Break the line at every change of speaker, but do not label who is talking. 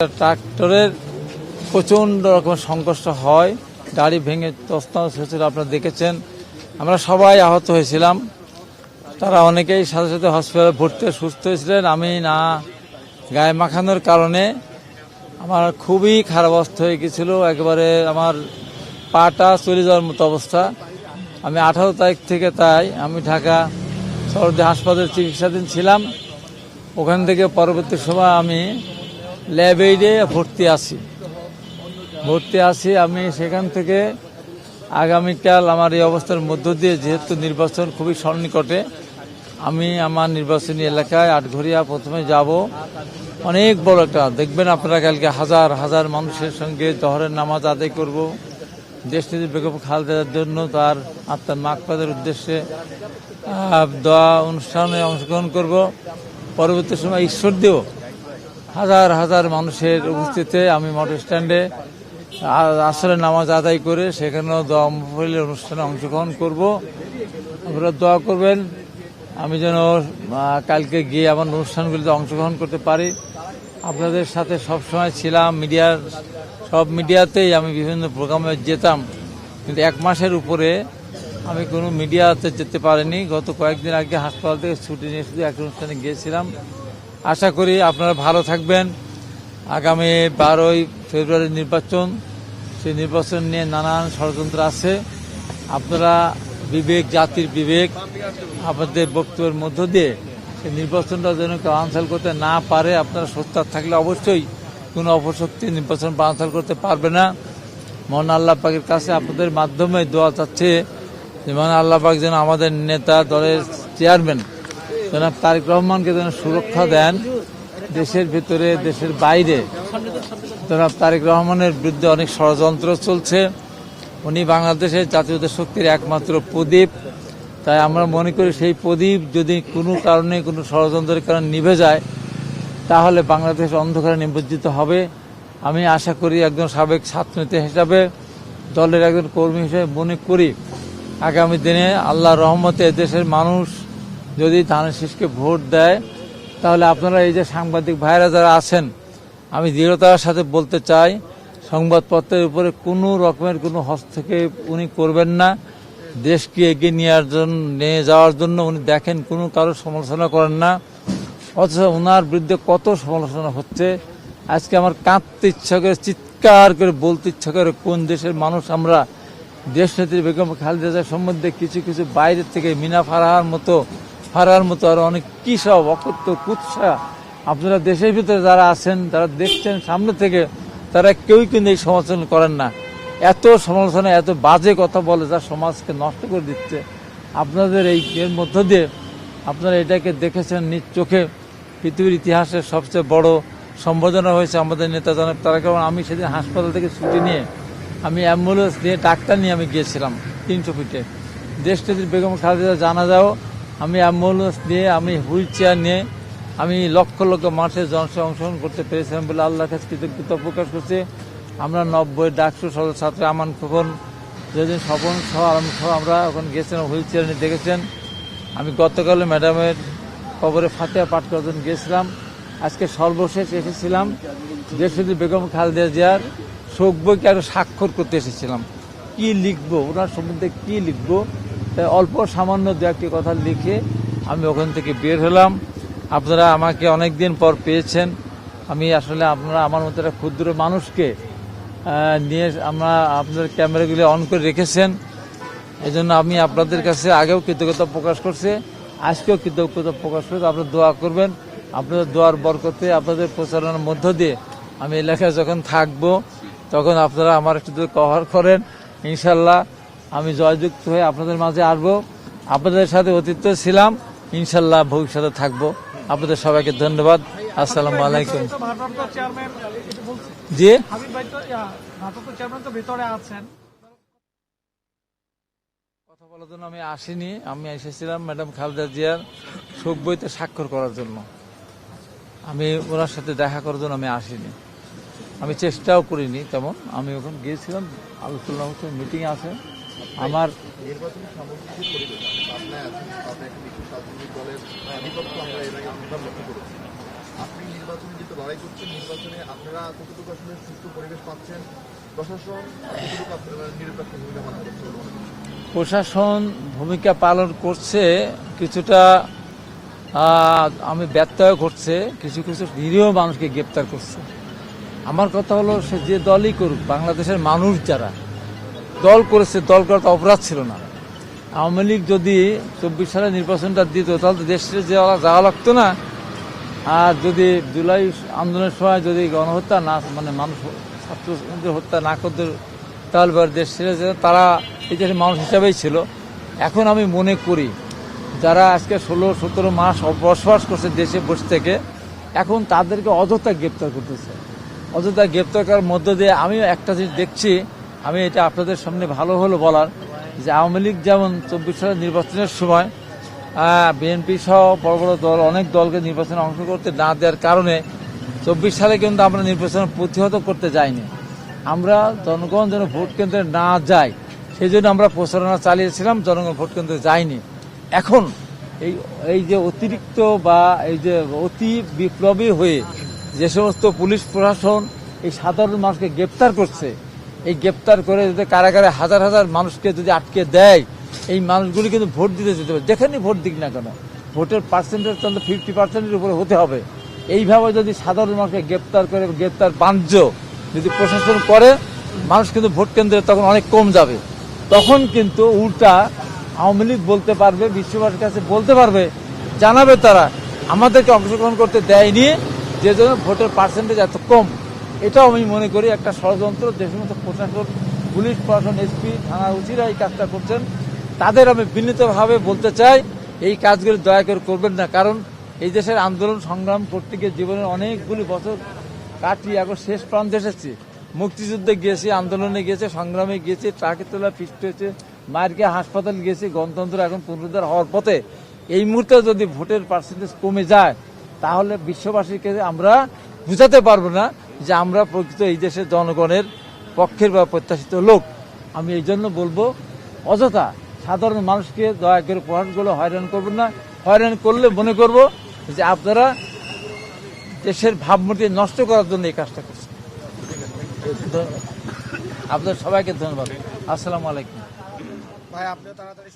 ট্রাক্টরের প্রচণ্ড রকমের সংকষ্ট হয়। গাড়ি ভেঙে তস্তনস হয়েছিল, আপনারা দেখেছেন। আমরা সবাই আহত হয়েছিলাম। তারা অনেকেই সাথে সাথে হসপিটালে ভর্তি সুস্থ হয়েছিলেন। আমি না গায়ে মাখানোর কারণে আমার খুবই খারাপ অবস্থা হয়ে গেছিল। একেবারে আমার পাটা চলে যাওয়ার মতো অবস্থা। আমি আঠারো তারিখ থেকে তাই আমি ঢাকা সরদি হাসপাতালে চিকিৎসাধীন ছিলাম। ওখান থেকে পরবর্তী সময় আমি ল্যাবেইডে ভর্তি আছি। ভর্তি আছি আমি সেখান থেকে আগামীকাল আমার এই অবস্থার মধ্য দিয়ে, যেহেতু নির্বাচন খুবই সন্নিকটে আমি আমার নির্বাচনী এলাকায় আটঘরিয়া প্রথমে যাব। অনেক বড় একটা, দেখবেন আপনারা কালকে হাজার হাজার মানুষের সঙ্গে জহরের নামাজ আদায় করব। দেশনীতি বেগম খালেদার জন্য তার আত্মার মাকপাদের উদ্দেশ্যে দোয়া অনুষ্ঠানে অংশগ্রহণ করব। পরবর্তী সময় ঈশ্বর দিও হাজার হাজার মানুষের উপস্থিতিতে আমি মোটর স্ট্যান্ডে আসলে নামাজ আদায় করে সেখানেও দোয়া মহফিলের অনুষ্ঠানে অংশগ্রহণ করব। আপনারা দোয়া করবেন, আমি যেন কালকে গিয়ে আমার অনুষ্ঠানগুলিতে অংশগ্রহণ করতে পারি। আপনাদের সাথে সব সময় ছিলাম, মিডিয়ার, সব মিডিয়াতেই আমি বিভিন্ন প্রোগ্রামে যেতাম। কিন্তু এক মাসের উপরে আমি কোনো মিডিয়াতে যেতে পারিনি। গত কয়েকদিন আগে হাসপাতাল থেকে ছুটি নিয়ে শুধু এক অনুষ্ঠানে গিয়েছিলাম। আশা করি আপনারা ভালো থাকবেন। আগামী বারোই ফেব্রুয়ারি নির্বাচন, সেই নির্বাচন নিয়ে নানান ষড়যন্ত্র আছে। আপনারা বিবেক, জাতির বিবেক, আপনাদের বক্তব্যের মধ্য দিয়ে সেই নির্বাচনটা যেন কেউ আনসাল করতে না পারে, আপনারা সোচ্চার থাকলে অবশ্যই কোনো অপশক্তি নির্বাচন আনসাল করতে পারবে না। মহান আল্লাহ পাকের কাছে আপনাদের মাধ্যমে দোয়া চাচ্ছে যে মহান আল্লাহ পাক যেন আমাদের নেতা, দলের চেয়ারম্যান জনাব তারেক রহমানকে যেন সুরক্ষা দেন দেশের ভিতরে, দেশের বাইরে। জনাব তারেক রহমানের বিরুদ্ধে অনেক ষড়যন্ত্র চলছে। উনি বাংলাদেশের জাতীয়তা শক্তির একমাত্র প্রদীপ। তাই আমরা মনে করি সেই প্রদীপ যদি কোনো কারণে, কোনো ষড়যন্ত্রের কারণে নিভে যায়, তাহলে বাংলাদেশ অন্ধকারে নিমজ্জিত হবে। আমি আশা করি একজন সাবেক ছাত্রনেতা হিসাবে, দলের একজন কর্মী হিসেবে মনে করি, আগামী দিনে আল্লাহ রহমতে দেশের মানুষ যদি ধানের শীষকে ভোট দেয়, তাহলে আপনারা এই যে সাংবাদিক ভাইরা যারা আছেন, আমি দৃঢ়তার সাথে বলতে চাই, সংবাদপত্রের উপরে কোনো রকমের কোনো হস্তক্ষেপ উনি করবেন না। দেশকে এগিয়ে নেওয়ার জন্য নিয়ে যাওয়ার জন্য উনি দেখেন কোনো কারও সমালোচনা করেন না। অথচ ওনার বিরুদ্ধে কত সমালোচনা হচ্ছে। আজকে আমার কাঁদতে ইচ্ছা করে, চিৎকার করে বলতে ইচ্ছা করে কোন দেশের মানুষ আমরা দেশ নেত্রী বেগম খালেদা সম্বন্ধে কিছু কিছু বাইরের থেকে মিনা ফারাহার মতো ফারাহার মতো আর অনেক কী সব অকথ্য, কুৎসা। আপনারা দেশের ভিতরে যারা আছেন যারা দেখছেন সামনে থেকে, তারা কেউই কিন্তু এই সমালোচনা করেন না। এত সমালোচনা, এত বাজে কথা বলে যা সমাজকে নষ্ট করে দিচ্ছে। আপনাদের এই এর মধ্য দিয়ে আপনারা এটাকে দেখেছেন নিজ চোখে। পৃথিবীর ইতিহাসের সবচেয়ে বড় সম্বোধনা হয়েছে আমাদের নেতা জনাব তারেক রহমান। আমি সেদিন হাসপাতাল থেকে ছুটি নিয়ে, আমি অ্যাম্বুলেন্স নিয়ে ডাক্তার নিয়ে আমি গিয়েছিলাম তিনশো ফিটে। নেত্রী বেগম খালেদা জানা যাও আমি অ্যাম্বুলেন্স নিয়ে, আমি হুইল চেয়ার নিয়ে, আমি লক্ষ লক্ষ জনসভা অংশগ্রহণ করতে পেরেছিলাম বলে আল্লাহ কাছে কৃতজ্ঞতা প্রকাশ করছি। আমরা নব্বই ডাকসু সদস্য ছাত্র আমান খোকন, যেদিন স্বপন সহ আলম সহ আমরা ওখানে গেছিলাম হুইল চেয়ার নিয়ে দেখেছেন। আমি গতকালে ম্যাডামের কবরে ফাতেহা পাঠ করার জন্য গিয়েছিলাম। আজকে সর্বশেষ এসেছিলাম দেশটি বেগম খালেদা জিয়ার শোক বইকে আরও স্বাক্ষর করতে এসেছিলাম। কি লিখব? ওনার সম্বন্ধে কি লিখব? অল্প সামান্য দু একটি কথা লিখে আমি ওখান থেকে বের হলাম। আপনারা আমাকে অনেক দিন পর পেয়েছেন। আমি আসলে আপনারা আমার মতো একটা ক্ষুদ্র মানুষকে নিয়ে আমরা আপনাদের ক্যামেরাগুলি অন করে রেখেছেন। এই জন্য আমি আপনাদের কাছে আগেও কৃতজ্ঞতা প্রকাশ করছি। আজকেও কৃতজ্ঞতা প্রকাশ করছি আপনারা দোয়া করবেন। আপনাদের দোয়ার বরকতে আপনাদের প্রচারণার মধ্য দিয়ে আমি এলাকায় যখন থাকব, তখন আপনারা আমার একটু কভার করেন। ইনশাল্লাহ আমি জয়যুক্ত হয়ে আপনাদের মাঝে আসব। আপনাদের সাথে অতীত ছিলাম ইনশাল্লাহ ভবিষ্যতে থাকব। আপনাদের সবাইকে ধন্যবাদ। আসসালামু আলাইকুম। জি? কথা বলার জন্য আমি আসিনি। আমি এসেছিলাম ম্যাডাম খালেদা জিয়ার শোক বইতে স্বাক্ষর করার জন্য। আমি ওনার সাথে দেখা করার জন্য আমি আসিনি। আমি চেষ্টাও করিনি তেমন। আমি ওখানে গিয়েছিলাম আলোচনা হচ্ছে মিটিং আছে। আমার
করেছি। আপনি নির্বাচনে যেহেতু লড়াই করছেন নির্বাচনে আপনারা কতটুকু আসলে সুস্থ পরিবেশ পাচ্ছেন? প্রশাসন কতটুকু আপনারা নিরপেক্ষ ভূমিকা পালন করছে করছেন?
প্রশাসন ভূমিকা পালন করছে কিছুটা আমি ব্যত্যয় ঘটছে কিছু কিছু নিরীহ মানুষকে গ্রেপ্তার করছে। আমার কথা হলো সে যে দলই করুক বাংলাদেশের মানুষ যারা দল করেছে, দল করা তো অপরাধ ছিল না। আওয়ামী লীগ যদি চব্বিশ সালে নির্বাচনটা দিত, তাহলে তো দেশ যাওয়া যাওয়া লাগতো না। আর যদি জুলাই আন্দোলনের সময় যদি গণহত্যা না মানে মানুষ ছাত্রদের হত্যা না করতে, তাহলে দেশ ছেড়ে তারা এই দেশের মানুষ হিসাবেই ছিল। এখন আমি মনে করি, যারা আজকে ষোলো, সতেরো মাস বসবাস করছে দেশে বসে থেকে, এখন তাদেরকে অযথা গ্রেপ্তার করতেছে। অযথা গ্রেপ্তার করার মধ্য দিয়ে আমিও একটা জিনিস দেখছি আমি এটা আপনাদের সামনে ভালো হলো বলার যে আওয়ামী লীগ যেমন চব্বিশ সালের নির্বাচনের সময় বিএনপি সহ বড় বড় দল, অনেক দলকে নির্বাচনে অংশ করতে না দেওয়ার কারণে চব্বিশ সালে কিন্তু আমরা নির্বাচন প্রতিহত করতে যাইনি। আমরা জনগণ যেন ভোট কেন্দ্রে না যায় সেই জন্য আমরা প্রচারণা চালিয়েছিলাম, জনগণ ভোট কেন্দ্রে যায়নি। এখন এই এই যে অতিরিক্ত বা এই যে অতি বিপ্লবী হয়ে যে সমস্ত পুলিশ প্রশাসন এই সাধারণ মানুষকে গ্রেপ্তার করছে এই গ্রেপ্তার করে যদি কারাগারে হাজার হাজার মানুষকে যদি আটকে দেয়, এই মানুষগুলি কিন্তু ভোট দিতে যেতে পারে। যেখানেই ভোট দিক না কেন, ভোটের পার্সেন্টেজ তো ফিফটি পার্সেন্টের উপরে হতে হবে। এইভাবে যদি সাধারণ মানুষকে গ্রেপ্তার করে গ্রেপ্তার বাণিজ্য যদি প্রশাসন করে, মানুষ কিন্তু ভোট কেন্দ্রে তখন অনেক কম যাবে। তখন কিন্তু উল্টা আওয়ামী লীগ বলতে পারবে, বিশ্ববাসীর কাছে বলতে পারবে, জানাবে তারা, আমাদেরকে অংশগ্রহণ করতে দেয়নি যে জন্য ভোটের পার্সেন্টেজ এত কম। এটাও আমি মনে করি একটা ষড়যন্ত্র, যে সমস্ত প্রশাসন পুলিশ প্রশাসন, এসপি থানার উচিরা এই কাজটা করছেন, তাদের আমি বিনীতভাবে বলতে চাই, এই কাজগুলো দয়া করে করবেন না। কারণ এই দেশের আন্দোলন সংগ্রাম করতে গিয়ে জীবনের অনেকগুলি বছর কাটিয়ে এখন শেষ প্রান্তে এসেছি। মুক্তিযুদ্ধে গিয়েছি, আন্দোলনে গিয়েছে, সংগ্রামে গিয়েছে ট্রাকে তোলা ফিস্ট হয়েছে, মায়ের গিয়ে হাসপাতাল গিয়েছি, গণতন্ত্র এখন পুনরুদ্ধার হওয়ার পথে। এই মুহূর্তে যদি ভোটের পার্সেন্টেজ কমে যায়, তাহলে বিশ্ববাসীকে আমরা বুঝাতে পারব না যে আমরা প্রকৃত এই দেশের জনগণের পক্ষের বা প্রত্যাশিত লোক। আমি এই জন্য বলব, অযথা সাধারণ মানুষকে দয়া করে প্রশাসনগুলো হয়রান করবেন না। হয়রান করলে মনে করব যে আপনারা দেশের ভাবমূর্তি নষ্ট করার জন্য এই কাজটা করছেন। আপনার সবাইকে ধন্যবাদ। আসসালামু আলাইকুম।
ভাই আপনি তাড়াতাড়ি